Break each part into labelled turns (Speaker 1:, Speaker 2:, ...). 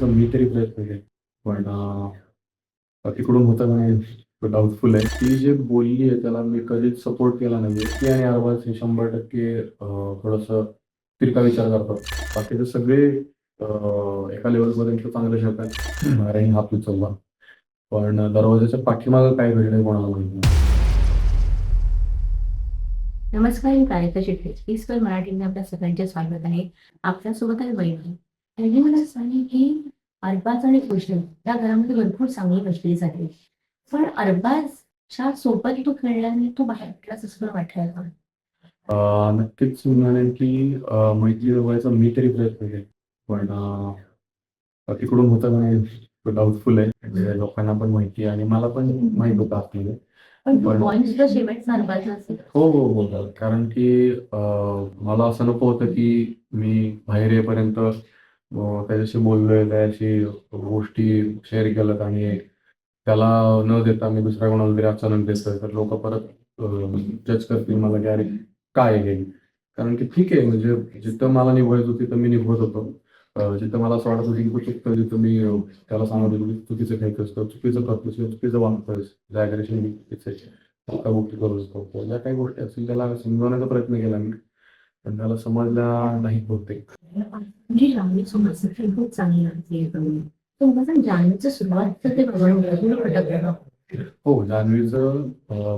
Speaker 1: तर मी तरी प्रयत्न केले. पण तिकडून होतं नाही डाऊटफुल आहे. ती जे बोलली आहे त्याला मी कधीच सपोर्ट केला नाही. ती आणि आवाज हे शंभर टक्के थोडस थोडंसं तिरका विचार करतात. बाकीचे सगळे अं, एका लेवलपर्यंत चांगले शकतात. आणि हा चौदा पण दरवाजाच्या पाठीमागं काय घडलंय कोणाला माहिती नाही.
Speaker 2: नमस्कार मी प्रायता शिट्टे ईस्कर मराठीमध्ये आपल्या सगळ्यांचे स्वागत आहे. आपल्यासोबत आहे बहिणी त्यांनी मला सांगितले की अरबाज आणि कृष्ण या घरामध्ये भरपूर चांगली गोष्टी झाली. पण अरबाजच्या सोबत तू खेळल्याने तू बाहेर पडलास असं वाटायला?
Speaker 1: अं, नक्कीच मी म्हणेन की अं, मैत्री जवळचा मी तरी प्रयत्न केले पण अं, तिकडून होतं नाही डाऊटफुल आहे. म्हणजे लोकांना पण माहिती आहे आणि मला पण माहीत होतं आतमध्ये.
Speaker 2: पण तू
Speaker 1: पण-
Speaker 2: पॉईंट सुद्धा शेवटचा अरबाजला असेल.
Speaker 1: हो हो हो. कारण की अं, मला असं नको होतं की मी बाहेर येईपर्यंत त्याच्याशी बोललोय त्याच्याशी गोष्टी शेअर केल्यात आणि त्याला न देता मी दुसऱ्या कोणाला तरी अचानक देतोय. तर लोक परत जज करतील मला की अरे काय आहे हे? कारण की ठीक आहे म्हणजे जिथं मला निभवायचं होती तर मी निभवत होतो. जिथं मला असं वाटत होती की तू चुकतोय मी त्याला सांगत होतो की चुकीचं काही तर चुकीचं करतोस किंवा चुकीचं वागतोयस जागरेशन मी चुकीचं गोष्टी करू शकतो. ज्या काही गोष्टी असतील त्याला समजवण्याचा प्रयत्न केला मी. पण त्याला समजल्या नाही बहुतेक.
Speaker 2: म्हणजे खूप चांगली सुरुवात ते
Speaker 1: हो जान्हवीचं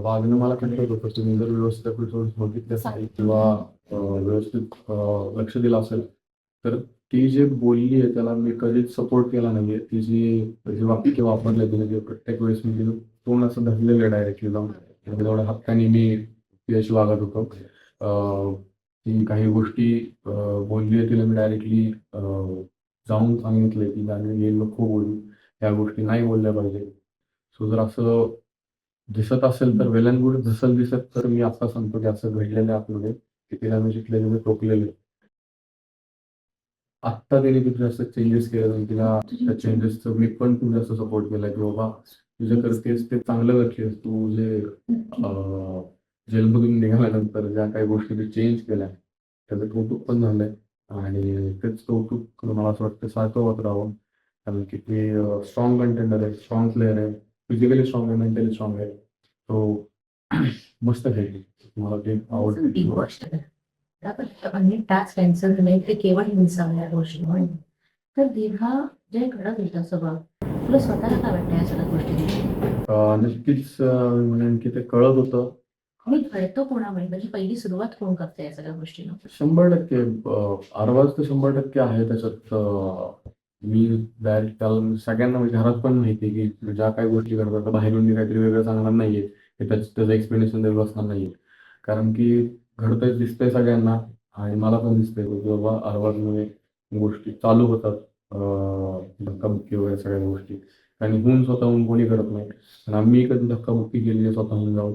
Speaker 1: वागणं मला खटकत होतं. तुम्ही जर व्यवस्थित बघितले असेल किंवा व्यवस्थित लक्ष दिलं असेल तर ती जे बोलली आहे त्याला मी कधीच सपोर्ट केला नाहीये. ती जी जी वाक्य वापरले तिने जे प्रत्येक वेळेस मी तिने तोंड असं धरलेलं डायरेक्टली जाऊन. तेवढ्या हक्काने मी तिच्याशी वागत होतो. अं, काही गोष्टी बोलली तिला मी डायरेक्टली जाऊन सांगितले की जान्हवी हे नको बोलू. या गोष्टी नाही बोलल्या पाहिजे. सो जर असं दिसत असेल तर वेल अँड गुड जसं दिसत तर मी आता सांगतो की असं घडलेलं आहे आतमध्ये की तिला मी जिथले तिथे टोकलेले आत्ता तिने खूप जास्त चेंजेस केले आणि तिला त्या चेंजेसचं मी पण खूप जास्त सपोर्ट केला की बाबा तुझं करतेस ते चांगलं करतेस तू जे जेलमधून निघाल्यानंतर ज्या काही गोष्टी तू चेंज केल्या त्याचं कौतुक पण झालंय. आणि तेच कौतुक मला असं वाटतं सारखं होत राहावं. कारण की ते स्ट्रॉंग कंटेंडर आहे स्ट्रॉंग प्लेअर आहे. फिजिकली स्ट्रॉंग आहे मेंटली स्ट्रॉंग आहे. तो मस्त खेळली मला ते आवडते.
Speaker 2: अनेक टास्क कॅन्सल झाले ते केवळ हिंसावल्या गोष्टी म्हणून तर दीर्घा जे घडत होतं सगळं तुला स्वतःला काय वाटतं या सगळ्या गोष्टी
Speaker 1: नक्कीच म्हणेन की ते कळत होतं.
Speaker 2: मी कळतो कोणामुळे म्हणजे पहिली सुरुवात कोण करते या सगळ्या गोष्टीनं?
Speaker 1: शंभर टक्के आरवाज तर शंभर टक्के आहे त्याच्यात मी डायरेक्ट त्याला म्हणजे सगळ्यांना म्हणजे घरात पण माहिती की ज्या काही गोष्टी करतात बाहेरून मी काहीतरी वेगळं सांगणार नाहीये हे त्याचं एक्सप्लेनेशन देत असणार नाहीये. कारण की घडतंय दिसतंय सगळ्यांना आणि मला पण दिसतंय की बाबा आरवाजमुळे गोष्टी चालू होतात धक्काबुक्की वगैरे सगळ्या गोष्टी. आणि होऊन स्वतःहून कोणी करत नाही. आणि आम्ही कधी धक्काबुक्की केली स्वतःहून जाऊन.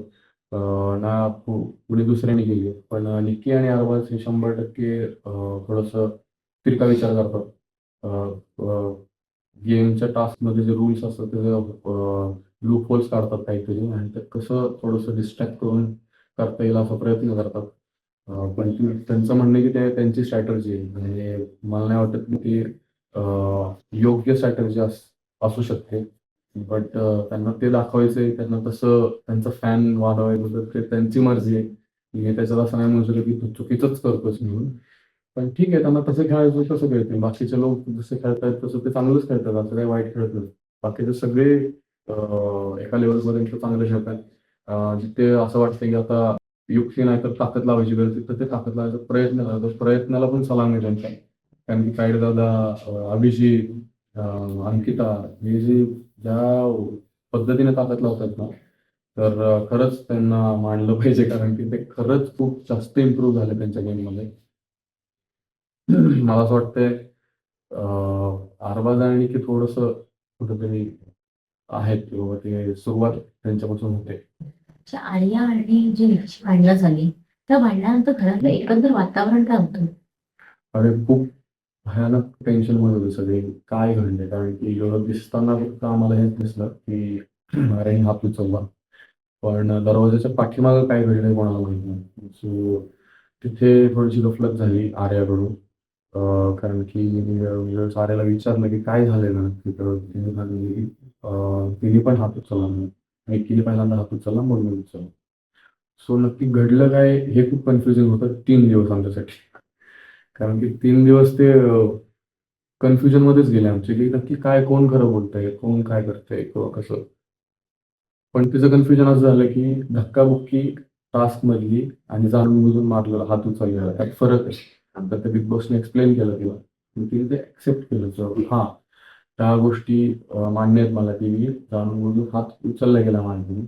Speaker 1: ना कुणी पुढे दुसऱ्याने केली आहे. पण निक्की आणि अरबाज हे शंभर टक्के थोडस थोडंसं तिरका विचार करतात. गेमच्या टास्कमध्ये जे रूल्स असतात त्याचे लूप होल्स काढतात काहीतरी आणि ते कसं थोडंसं डिस्ट्रॅक्ट करून करता येईल असा प्रयत्न करतात. पण ती- त्यांचं म्हणणं की ते त्यांची स्ट्रॅटर्जी आहे. म्हणजे मला नाही वाटत की योग्य स्ट्रॅटर्जी असू शकते. बट uh, त्यांना ते दाखवायचंय त्यांना तसं त्यांचं फॅन वाढवायचं तर ते त्यांची मर्जी आहे. मी त्याच्यात असं नाही म्हणू शकत की तू चुकीचंच करतोस म्हणून. पण ठीक आहे त्यांना तसं खेळायचं तसं खेळते बाकीचे लोक जसे खेळतायत तसं ते चांगलंच खेळतात. असं काही वाईट खेळत नाही बाकीचे सगळे एका लेवलपर्यंत चांगले खेळतात. जिथे असं वाटतं की आता युक्ती नाही तर ताकद लावायची गरज तिथं तर ते ताकद लावायचा प्रयत्न करतात प्रयत्नाला पण सलाम आहे त्यांचा कारण की साईड दादा अभिजित अंकिता हे जे ज्या पद्धतीने ताकद लावतात ना तर खरंच त्यांना मानलं पाहिजे. कारण की ते खरंच खूप जास्त इम्प्रूव्ह झाले त्यांच्या गेममध्ये मला असं वाटतंय अं, अरबाज आणि की थोडस कुठेतरी आहेत की बाबा ते सुरुवात त्यांच्यापासून होते.
Speaker 2: आर्या आणि जी भांडणं झाली त्या भांडणानंतर घरातलं एकंदर वातावरण काय होतं?
Speaker 1: अरे खूप भयानक टेन्शनमध्ये होते सगळे. काय घडले कारण की एवढं दिसताना फक्त आम्हाला हेच दिसलं की अरे हा चौदा पण दरवाजाच्या पाठीमागं काय घडलंय कोणाला माहीत नाही. सो तिथे थोडीशी गफलत झाली आर्याकडून. कारण की आर्याला साऱ्याला विचारलं की काय झालेलं नक्की तर तिने सांगितलं की तिने पण हात उचलला नाही. एकीने पहिल्यांदा हात उचलला मग मी उचलला सो नक्की घडलं काय हे खूप कन्फ्युजन होतं तीन दिवस आमच्यासाठी. कारण की तीन दिवस ते कन्फ्युजन मध्येच गेले आमचे की नक्की काय कोण खरं बोलतंय कोण काय करतंय किंवा कसं. पण तिचं कन्फ्युजन असं झालं की धक्काबुक्की टास्क मधली आणि जाणून बुजून मारलेला हात उचललेला. त्यात फरक आहे. तर ते बिग बॉसने एक्सप्लेन केलं तिला. तिने ते ऍक्सेप्ट केलं. हा त्या गोष्टी मान्य आहेत मला की जाणून बुजून हात उचलला गेला माझ्याकडून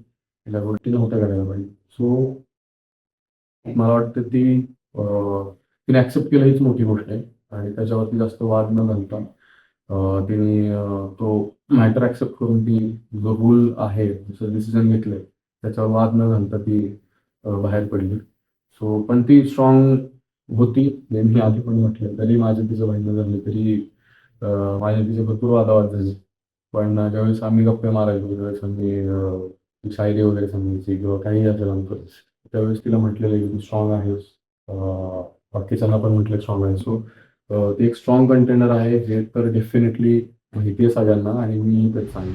Speaker 1: त्या गोष्टी नव्हत्या करायला पाहिजे. सो मला वाटतं ती तिने ऍक्सेप्ट केलं हीच मोठी गोष्ट आहे. आणि त्याच्यावरती जास्त वाद न घालता तिने तो मॅटर ऍक्सेप्ट करून ती जो रूल आहे जसं डिसिजन घेतलंय त्याच्यावर वाद न घालता ती बाहेर पडली. सो पण ती स्ट्रॉंग होती हे मी आधी पण म्हटलं तरी माझ्या तिचं भांडणं झालं तरी माझ्या तिचे भरपूर वादावाद झाले. पण ज्यावेळेस आम्ही गप्पे मारायचो त्यावेळेस आम्ही शायरी वगैरे सांगायची किंवा काही असेल आमचं त्यावेळेस तिला म्हटलेलं की तू स्ट्रॉंग आहेस. बाकीच्यांना पण म्हटलं स्ट्रॉंग आहे सो ते एक स्ट्रॉंग कंटेनर आहे हे तर डेफिनेटली माहिती आहे सगळ्यांना आणि मी तेच सांगेन.